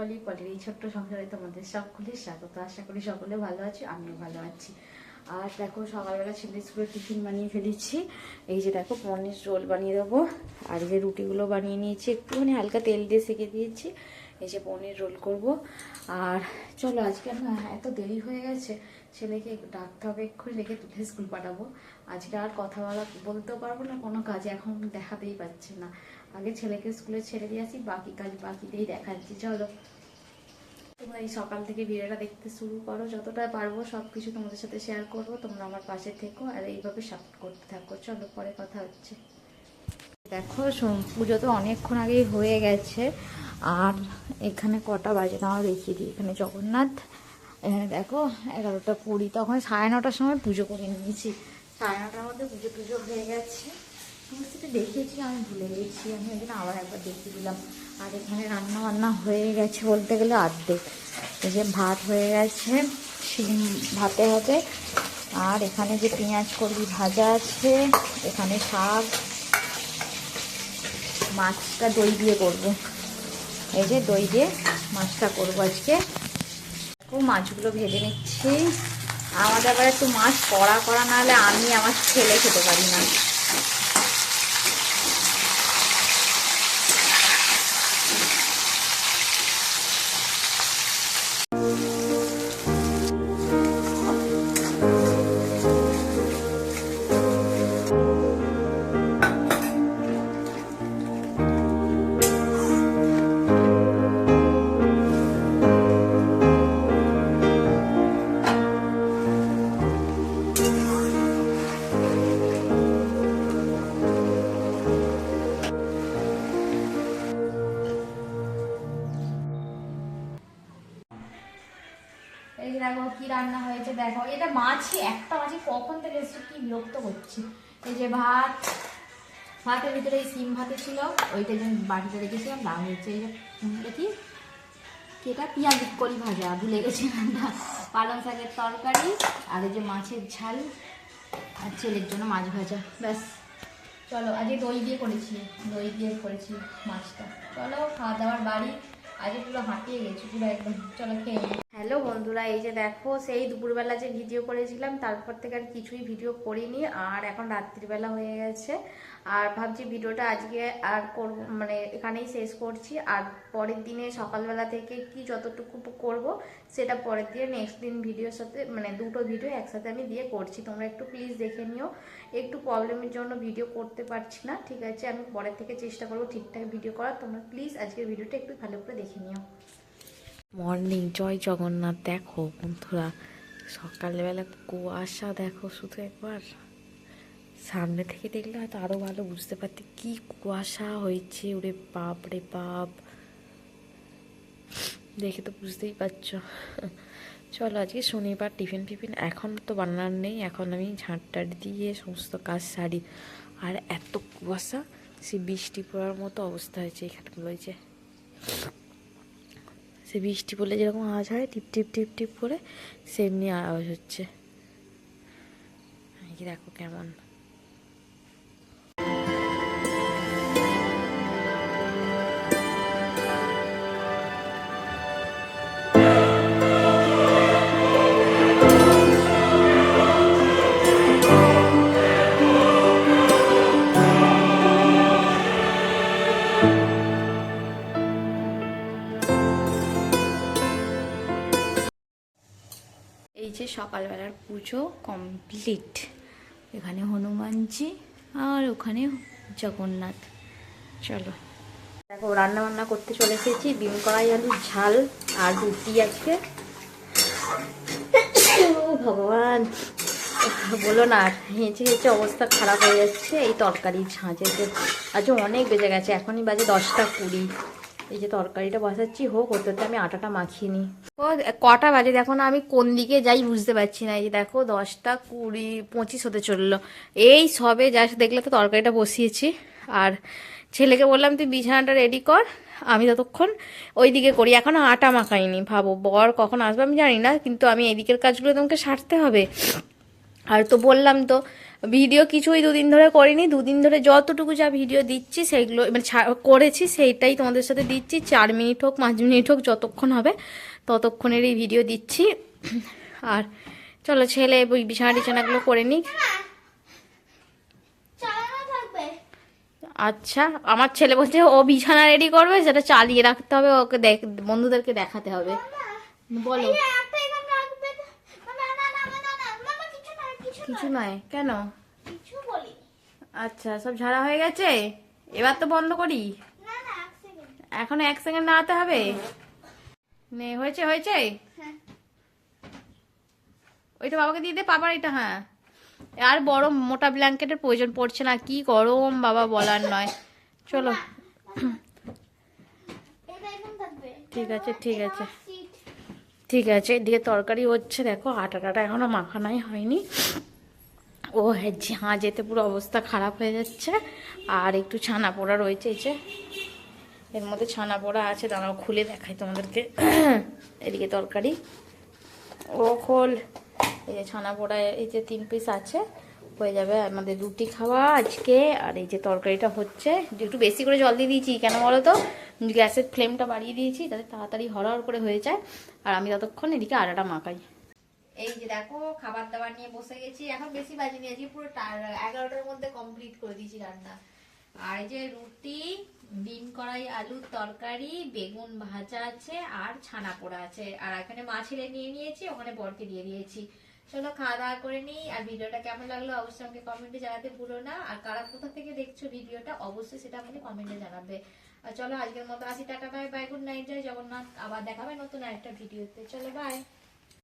পলি পলির এই ছোট্ট সংসারে তোমাদের সকলের স্বাগত। আশা করি সকলে ভালো আছি, আমিও ভালো আছি। আর দেখো, সকালবেলা ছেলে স্কুলে টিফিন বানিয়ে ফেলেছি। এই যে দেখো, পনির রোল বানিয়ে দেবো। আর এই যে রুটিগুলো বানিয়ে নিয়েছি, একটুখানি হালকা তেল দিয়ে সেকে দিয়েছি। এই যে পনির রোল করব। আর চলো, আজকে না এত দেরি হয়ে গেছে, ছেলেকে ডাকতে হবে, এক্ষুনি রেখে তুলে স্কুল পাঠাবো। আজকে আর কথা বলা, বলতেও পারব না, কোনো কাজে এখন দেখাতেই পাচ্ছে না। আগে ছেলেকে স্কুলে ছেড়ে দিয়ে আসি, বাকি কাজ বাকিতেই দেখাচ্ছি। চলো। তোমরা এই সকাল থেকে ভিডিওটা দেখতে শুরু করো। যতটা পারব সব কিছু তোমাদের সাথে শেয়ার করব। তোমরা আমার পাশে থেকো আর এইভাবে সাপোর্ট করতে থাকো। চলো, পরে কথা হচ্ছে। দেখো পুজো তো অনেকক্ষণ আগেই হয়ে গেছে। আর এখানে কটা বাজে না দেখিয়ে দিই। এখানে জগন্নাথ এখানে দেখো, এগারোটা কুড়ি। তখন সাড়ে নটার সময় পুজো করে নিয়েছি। সাড়ে নটার মধ্যে পুজো টুজো হয়ে গেছে। সমস্ত কিছু দেখিয়েছি আমি ভুলে গেছি। আমি ওই আবার একবার দেখিয়ে দিলাম। আর এখানে রান্না বান্না হয়ে গেছে বলতে গেলে অর্ধেক। এই যে ভাত হয়ে গেছে, শিম ভাতে হবে। আর এখানে যে পেঁয়াজ কলি ভাজা আছে, এখানে শাক। মাছটা দই দিয়ে করব। এই যে দই দিয়ে মাছটা করব আজকে। খুব মাছগুলো ভেজে নিচ্ছি। আমাদের আবার একটু মাছ কড়া করা না হলে আমি আমার ছেলে খেতে পারি না। রান্না হয়েছে, দেখো। এটা মাছই একটা মাছই কখন থেকে এসছে কি বিরক্ত করছি। এই যে ভাত, ভাতের ভিতরে এই সিম ভাতে ছিল, ওইটা যে বাটিতে রেখেছিলাম দাম হয়েছে এই যে দেখি কেটা পেঁয়াজ করি ভাজা, ভুলে গেছি রান্না। পালং শাকের তরকারি, আর এই যে মাছের ঝাল, আর ছেলের জন্য মাছ ভাজা, ব্যাস। চলো, আজকে দই দিয়ে করেছি, দই দিয়ে করেছি মাছটা। চলো, খাওয়া দাওয়ার বাড়ি। আজকে পুরো হাঁপিয়ে গেছি, পুরো একদম। চলো, খেয়ে হ্যালো বন্ধুরা, এই যে দেখো, সেই দুপুরবেলা যে ভিডিও করেছিলাম, তারপর থেকে আর কিছুই ভিডিও করিনি, আর এখন রাত্রিবেলা হয়ে গেছে। আর ভাবছি ভিডিওটা আজকে আর করব মানে এখানেই শেষ করছি। আর পরের দিনে সকালবেলা থেকে কি যতটুকু করব, সেটা পরের দিনে নেক্সট দিন ভিডিওর সাথে মানে দুটো ভিডিও একসাথে আমি দিয়ে করছি। তোমরা একটু প্লিজ দেখে নিও। একটু প্রবলেমের জন্য ভিডিও করতে পারছি না, ঠিক আছে? আমি পরের থেকে চেষ্টা করব ঠিকঠাক ভিডিও করার। তোমরা প্লিজ আজকের ভিডিওটা একটু ভালো করে দেখে নিও। মর্নিং, জয় জগন্নাথ, দেখো বন্ধুরা, সকালবেলা কুয়াশা, দেখো শুধু একবার। সামনে থেকে দেখলে হয়তো আরও ভালো বুঝতে পারতে, কি কুয়াশা হয়েছে, ওরে বাপ রে বাপ। দেখে তো বুঝতেই পারছ। চলো, আজকে শনিবার, টিফিন ফিফিন, এখন তো বানানোর নেই, এখন আমি ঝাঁটটার দিয়ে সমস্ত কাজ সারি। আর এত কুয়াশা, সে বৃষ্টি পড়ার মতো অবস্থা হয়েছে এখানগুলো হয়েছে সে বৃষ্টি পড়লে যেরকম আওয়াজ হয়, টিপ টিপ টিপ টিপ করে সেমনি আওয়াজ হচ্ছে। দেখো কেমন। যে সকালবেলার পুজো কমপ্লিট এখানে হনুমানজি আর ওখানে জগন্নাথ। চলো। দেখো রান্না বান্না করতে চলে এসেছি। ডিম কড়াই, আলুর ঝাল আর রুটি আজকে। ও ভগবান। বলো না, হেঁচে হেঁচে অবস্থা খারাপ হয়ে যাচ্ছে। এই তরকারি ঝাঁঝেতে আজও অনেক বেজে গেছে। এখনই বাজে দশটা কুড়ি। এই যে তরকারিটা বসাচ্ছি, হোক হতে আমি আটাটা মাখিয়ে নিই। ও, কটা বাজে দেখো না, আমি কোন দিকে যাই বুঝতে পারছি না। এই যে দেখো, দশটা কুড়ি, পঁচিশ হতে চলল। এই সবে যা দেখলে তো তরকারিটা বসিয়েছি। আর ছেলেকে বললাম, তুই বিছানাটা রেডি কর, আমি ততক্ষণ ওই দিকে করি। এখনও আটা মাখাইনি, ভাবো, বর কখন আসবে আমি জানি না, কিন্তু আমি এই দিকের কাজগুলো তোমাকে সারতে হবে। আর তো বললাম তো ভিডিও কিছুই দুদিন ধরে করিনি, দুদিন ধরে যতটুকু যা ভিডিও দিচ্ছি সেইগুলো মানে করেছি সেইটাই তোমাদের সাথে দিচ্ছি, চার মিনিট হোক, পাঁচ মিনিট হোক, যতক্ষণ হবে ততক্ষণেরই ভিডিও দিচ্ছি। আর চলো ছেলে ওই বিছানা টিছানাগুলো করে নিক। আচ্ছা আমার ছেলে বলছে, ও বিছানা রেডি করবে, সেটা চালিয়ে রাখতে হবে, ওকে দেখ, বন্ধুদেরকে দেখাতে হবে। বলো এই একটা এখানে রাখবে না না না না না না মামা কিছু নয়। কেন? কিছু বলি আচ্ছা সব ঝাড়া হয়ে গেছে? এবার তো বন্ধ করি। এখন এক সেকেন্ড দাঁড়াতে হবে? নে হয়েছে হয়েছে? হ্যাঁ। ওইটা বাবাকে দিয়ে দে পাপার এটা হ্যাঁ। আর বড় মোটা ব্ল্যাঙ্কেটের প্রয়োজন পড়ছে না কি গরম বাবা বলার নয়। চলো। ঠিক আছে ঠিক আছে। ঠিক আছে এদিকে তরকারি হচ্ছে দেখো আটা টাটা এখনও মাখানাই হয়নি। ও হ্যাঁ ঝাঁ যেতে পুরো অবস্থা খারাপ হয়ে যাচ্ছে। আর একটু ছানা পোড়া রয়েছে, এই যে। এর মধ্যে ছানা পোড়া আছে, দাঁড়াও, খুলে দেখাই তোমাদেরকে। এদিকে তরকারি। ও, খোল। এই যে ছানা পোড়া এই যে তিন পিস আছে, হয়ে যাবে আমাদের রুটি খাওয়া আজকে। আর এই যে তরকারিটা হচ্ছে যে একটু বেশি করে জল দিয়ে দিয়েছি, কেন বলো তো? গ্যাসের ফ্লেমটা বাড়িয়ে দিয়েছি, যাতে তাড়াতাড়ি হরহর করে হয়ে যায়। আর আমি ততক্ষণ এদিকে আটাটা মাখাই। এই যে দেখো, খাবার দাবার নিয়ে বসে গেছি। এখন বেশি বাজিনি আজকে পুরো এগারোটার মধ্যে কমপ্লিট করে দিয়েছি রান্না। আর এই যে রুটি, ডিম কড়াই আলুর তরকারি, বেগুন ভাজা আছে, আর ছানা পোড়া আছে। আর এখানে মা ছেড়ে নিয়ে নিয়েছি, ওখানে বরকে দিয়ে দিয়েছি। চলো খাওয়া দাওয়া করে নিই। আর ভিডিওটা কেমন লাগল অবশ্যই আমাকে কমেন্টে জানাতে ভুলো না। আর কারা কোথা থেকে দেখছ ভিডিওটা, অবশ্যই সেটা আমাকে কমেন্টে জানাবে। আর চলো আজকের মতো আসি, tata bye bye good night জয় জগন্নাথ। আবার দেখাবে নতুন আরেকটা ভিডিওতে। চলো বাই